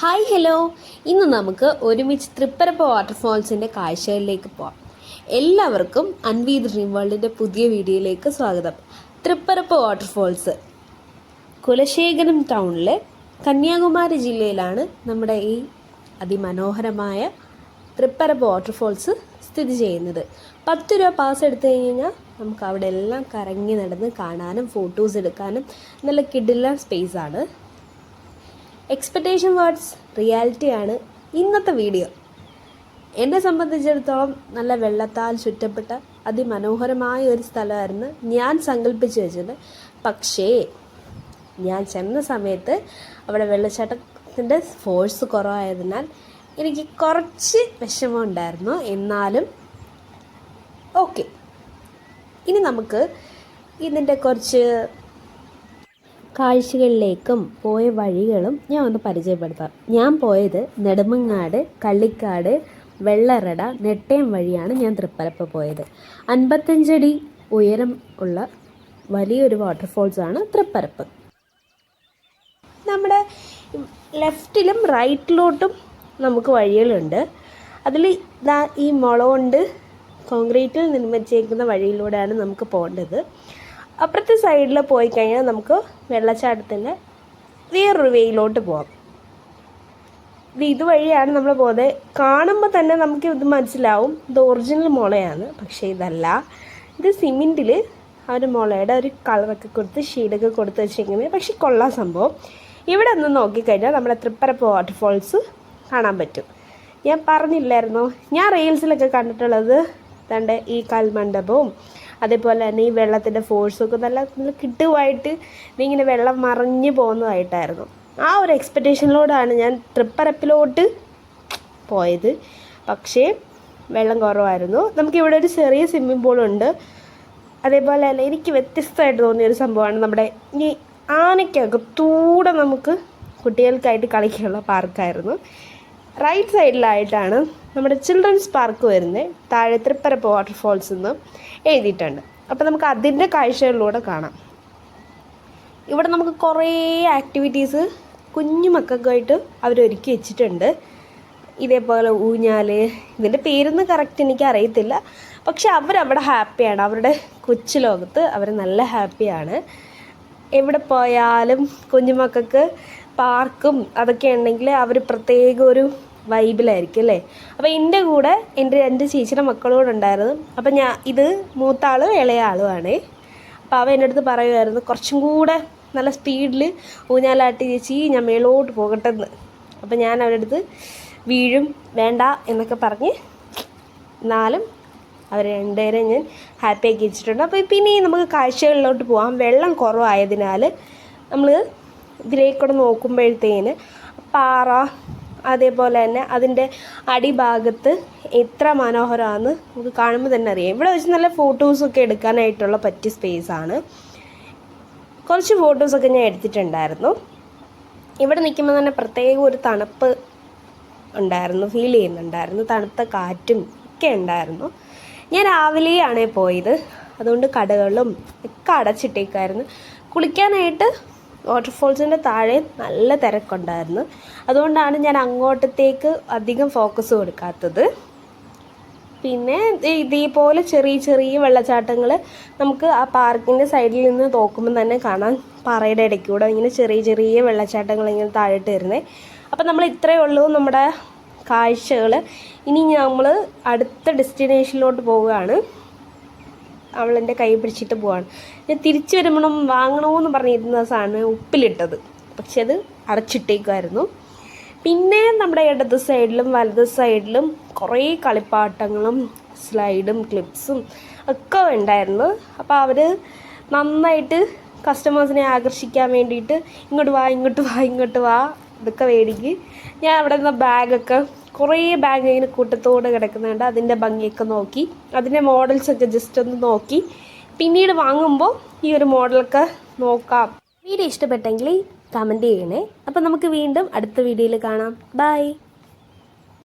Hi hello ഇന്ന് നമുക്ക് ഒരുമിച്ച് തൃപ്പരപ്പ വാട്ടർഫോൾസിന്റെ കാഴ്ചകളിലേക്ക് പോവാം. എല്ലാവർക്കും അൻവി ഡ്രീം വേൾഡിന്റെ പുതിയ വീഡിയോയിലേക്ക് സ്വാഗതം. തൃപ്പരപ്പ വാട്ടർഫോൾസ് കുലശേഖരം ടൗണിലെ കന്യാകുമാരി ജില്ലയിലാണ് നമ്മുടെ ഈ അതിമനോഹരമായ തൃപ്പരപ്പ വാട്ടർഫോൾസ് സ്ഥിതി ചെയ്യുന്നത്. പത്ത് രൂപ പാസ് എടുത്തു കഴിഞ്ഞാൽ നമുക്ക് അവിടെ എല്ലാം കറങ്ങി നടന്ന് കാണാനും ഫോട്ടോസ് എടുക്കാനും നല്ല കിഡില്ല സ്പേസ് ആണ്. എക്സ്പെക്റ്റേഷൻ വേർഡ്സ് റിയാലിറ്റിയാണ് ഇന്നത്തെ വീഡിയോ എന്നെ സംബന്ധിച്ചിടത്തോളം നല്ല വെള്ളത്താൽ ചുറ്റപ്പെട്ട അതിമനോഹരമായ ഒരു സ്ഥലമായിരുന്നു ഞാൻ സങ്കല്പിച്ച് വെച്ചത്. പക്ഷേ ഞാൻ ചെന്ന സമയത്ത് അവിടെ വെള്ളച്ചാട്ടത്തിന്റെ ഫോഴ്സ് കുറവായതിനാൽ എനിക്ക് കുറച്ച് വിഷമമുണ്ടായിരുന്നു എന്നാലും ഓക്കെ ഇനി നമുക്ക് ഇതിന്റെ കുറച്ച് കാഴ്ചകളിലേക്കും പോയ വഴികളും ഞാൻ ഒന്ന് പരിചയപ്പെടുത്താം. ഞാൻ പോയത് നെടുമങ്ങാട് കള്ളിക്കാട് വെള്ളറട നെട്ടയം വഴിയാണ് ഞാൻ തൃപ്പലപ്പ് പോയത്. അൻപത്തഞ്ചടി ഉയരം ഉള്ള വലിയൊരു വാട്ടർഫോൾസാണ് തൃപ്പരപ്പ്. നമ്മുടെ ലെഫ്റ്റിലും റൈറ്റിലോട്ടും നമുക്ക് വഴികളുണ്ട്. അതിൽ ഈ മുള കൊണ്ട് കോൺക്രീറ്റിൽ നിർമ്മിച്ചേക്കുന്ന വഴിയിലൂടെയാണ് നമുക്ക് പോകേണ്ടത്. അപ്പുറത്തെ സൈഡിൽ പോയി കഴിഞ്ഞാൽ നമുക്ക് വെള്ളച്ചാട്ടത്തിന്റെ വേറൊരു വേയിലോട്ട് പോകാം ഇത് ഇതുവഴിയാണ് നമ്മൾ പോകുന്നത് കാണുമ്പോൾ തന്നെ നമുക്ക് ഇത് മനസ്സിലാവും. ഇത് ഒറിജിനൽ മുളയാണ്. പക്ഷേ ഇതല്ല. ഇത് സിമെന്റിൽ ആ ഒരു മുളയുടെ ഒരു കളറൊക്കെ കൊടുത്ത് ഷീഡൊക്കെ കൊടുത്ത് വെച്ചിരിക്കുന്നത്. പക്ഷേ കൊള്ളാം സംഭവം. ഇവിടെ ഒന്ന് നോക്കിക്കഴിഞ്ഞാൽ നമ്മുടെ തൃപ്പരപ്പ് വാട്ടർഫോൾസ് കാണാൻ പറ്റും. ഞാൻ പറഞ്ഞില്ലായിരുന്നോ? ഞാൻ റീൽസിലൊക്കെ കണ്ടിട്ടുള്ളത് തന്റെ ഈ കൽമണ്ഡപവും അതേപോലെ തന്നെ ഈ വെള്ളത്തിന്റെ ഫോഴ്സൊക്കെ നല്ല നല്ല കിട്ടുമായിട്ട് ഇങ്ങനെ വെള്ളം മറിഞ്ഞു പോകുന്നതായിട്ടായിരുന്നു. ആ ഒരു എക്സ്പെക്റ്റേഷനിലൂടെയാണ് ഞാൻ ട്രിപ്പറപ്പിലോട്ട് പോയത്. പക്ഷേ വെള്ളം കുറവായിരുന്നു. നമുക്കിവിടെ ഒരു ചെറിയ സ്വിമ്മിംഗ് പൂളുണ്ട് അതേപോലെ തന്നെ എനിക്ക് വ്യത്യസ്തമായിട്ട് തോന്നിയ ഒരു സംഭവമാണ് നമ്മുടെ ഈ ആനയ്ക്കകത്തൂടെ നമുക്ക് കുട്ടികൾക്കായിട്ട് കളിക്കാനുള്ള പാർക്കായിരുന്നു റൈറ്റ് സൈഡിലായിട്ടാണ് നമ്മുടെ ചിൽഡ്രൻസ് പാർക്ക് വരുന്നത് താഴെ തൃപ്പരപ്പ് വാട്ടർഫോൾസ് എന്ന് എഴുതിയിട്ടുണ്ട്. അപ്പോൾ നമുക്ക് അതിന്റെ കാഴ്ചകളിലൂടെ കാണാം. ഇവിടെ നമുക്ക് കുറേ ആക്ടിവിറ്റീസ് കുഞ്ഞു മക്കൾക്കായിട്ട് അവർ ഒരുക്കി വെച്ചിട്ടുണ്ട്. ഇതേപോലെ ഊഞ്ഞാൽ ഇതിന്റെ പേരൊന്നും കറക്റ്റ് എനിക്ക് അറിയത്തില്ല. പക്ഷെ അവരവിടെ ഹാപ്പിയാണ് അവരുടെ കൊച്ചു ലോകത്ത് അവർ നല്ല ഹാപ്പിയാണ് എവിടെ പോയാലും കുഞ്ഞുമക്കൾക്ക് പാർക്കും അതൊക്കെ ഉണ്ടെങ്കിൽ അവർ പ്രത്യേക ഒരു വൈബിലായിരിക്കും അല്ലേ? അപ്പോൾ എന്റെ കൂടെ എന്റെ രണ്ട് ചേച്ചിയുടെ മക്കളോട് ഉണ്ടായിരുന്നു. അപ്പം ഞാൻ ഇത് മൂത്ത ആളും ഇളയ ആളുമാണ് അപ്പോൾ അവ എന്റെ അടുത്ത് പറയുമായിരുന്നു കുറച്ചും കൂടെ നല്ല സ്പീഡിൽ ഊഞ്ഞാലാട്ടി ചേച്ചി ഞാൻ മേളോട്ട് പോകട്ടെ എന്ന് അപ്പം ഞാൻ അവരുടെ അടുത്ത് വീഴും വേണ്ട എന്നൊക്കെ പറഞ്ഞ് എന്നാലും അവർ രണ്ടുപേരെ ഞാൻ ഹാപ്പി ആക്കി വെച്ചിട്ടുണ്ട്. അപ്പോൾ പിന്നെ നമുക്ക് കാഴ്ചകളിലോട്ട് പോകാം വെള്ളം കുറവായതിനാൽ നമ്മൾ ഇതിലേക്കൂടെ നോക്കുമ്പോഴത്തേന് പാറ അതേപോലെ തന്നെ അതിന്റെ അടിഭാഗത്ത് എത്ര മനോഹരമാണെന്ന് നമുക്ക് കാണുമ്പോൾ തന്നെ അറിയാം. ഇവിടെ വെച്ച് നല്ല ഫോട്ടോസൊക്കെ എടുക്കാനായിട്ടുള്ള പറ്റിയ സ്പേസാണ് കുറച്ച് ഫോട്ടോസൊക്കെ ഞാൻ എടുത്തിട്ടുണ്ടായിരുന്നു. ഇവിടെ നിൽക്കുമ്പോൾ തന്നെ പ്രത്യേക ഒരു തണുപ്പ് ഉണ്ടായിരുന്നു ഫീൽ ചെയ്യുന്നുണ്ടായിരുന്നു. തണുത്ത കാറ്റും ഒക്കെ ഉണ്ടായിരുന്നു. ഞാൻ രാവിലെയാണ് പോയത്. അതുകൊണ്ട് കടകളും ഒക്കെ അടച്ചിട്ടേക്കായിരുന്നു. കുളിക്കാനായിട്ട് വാട്ടർഫോൾസിന്റെ താഴെ നല്ല തിരക്കുണ്ടായിരുന്നു. അതുകൊണ്ടാണ് ഞാൻ അങ്ങോട്ടത്തേക്ക് അധികം ഫോക്കസ് കൊടുക്കാത്തത്. പിന്നെ ഇതേപോലെ ചെറിയ ചെറിയ വെള്ളച്ചാട്ടങ്ങൾ നമുക്ക് ആ പാർക്കിന്റെ സൈഡിൽ നിന്ന് നോക്കുമ്പോൾ തന്നെ കാണാം. പാറയുടെ ഇടയ്ക്കൂടെ ഇങ്ങനെ ചെറിയ ചെറിയ വെള്ളച്ചാട്ടങ്ങൾ ഇങ്ങനെ താഴോട്ട് വരുന്നത് അപ്പം നമ്മൾ ഇത്രയേ ഉള്ളൂ നമ്മുടെ കാഴ്ചകൾ ഇനി നമ്മൾ അടുത്ത ഡെസ്റ്റിനേഷനിലോട്ട് പോവുകയാണ്. അവളെന്റെ കൈ പിടിച്ചിട്ട് പോവാണ്. ഞാൻ തിരിച്ചു വരുമ്പോൾ വാങ്ങണമെന്ന് പറഞ്ഞിരുന്ന സാധനം ഉപ്പിലിട്ടത്. പക്ഷെ അത് അടച്ചിട്ടേക്കുമായിരുന്നു പിന്നെ നമ്മുടെ ഇടത് സൈഡിലും വലത് സൈഡിലും കുറേ കളിപ്പാട്ടങ്ങളും സ്ലൈഡും ക്ലിപ്സും ഒക്കെ ഉണ്ടായിരുന്നു. അപ്പോൾ അവർ നന്നായിട്ട് കസ്റ്റമേഴ്സിനെ ആകർഷിക്കാൻ വേണ്ടിയിട്ട് ഇങ്ങോട്ട് വാ ഇങ്ങോട്ട് വാ ഇങ്ങോട്ട് വാ ഇതൊക്കെ മേടിക്ക്. ഞാൻ അവിടെ നിന്ന് ബാഗൊക്കെ കുറേ ബാഗ് ഇങ്ങനെ കൂട്ടത്തോടെ കിടക്കുന്നുണ്ട്. അതിന്റെ ഭംഗിയൊക്കെ നോക്കി. അതിന്റെ മോഡൽസൊക്കെ ജസ്റ്റ് ഒന്ന് നോക്കി. പിന്നീട് വാങ്ങുമ്പോൾ ഈ ഒരു മോഡലൊക്കെ നോക്കാം. വീഡിയോ ഇഷ്ടപ്പെട്ടെങ്കിൽ കമന്റ് ചെയ്യണേ. അപ്പോൾ നമുക്ക് വീണ്ടും അടുത്ത വീഡിയോയിൽ കാണാം. ബൈ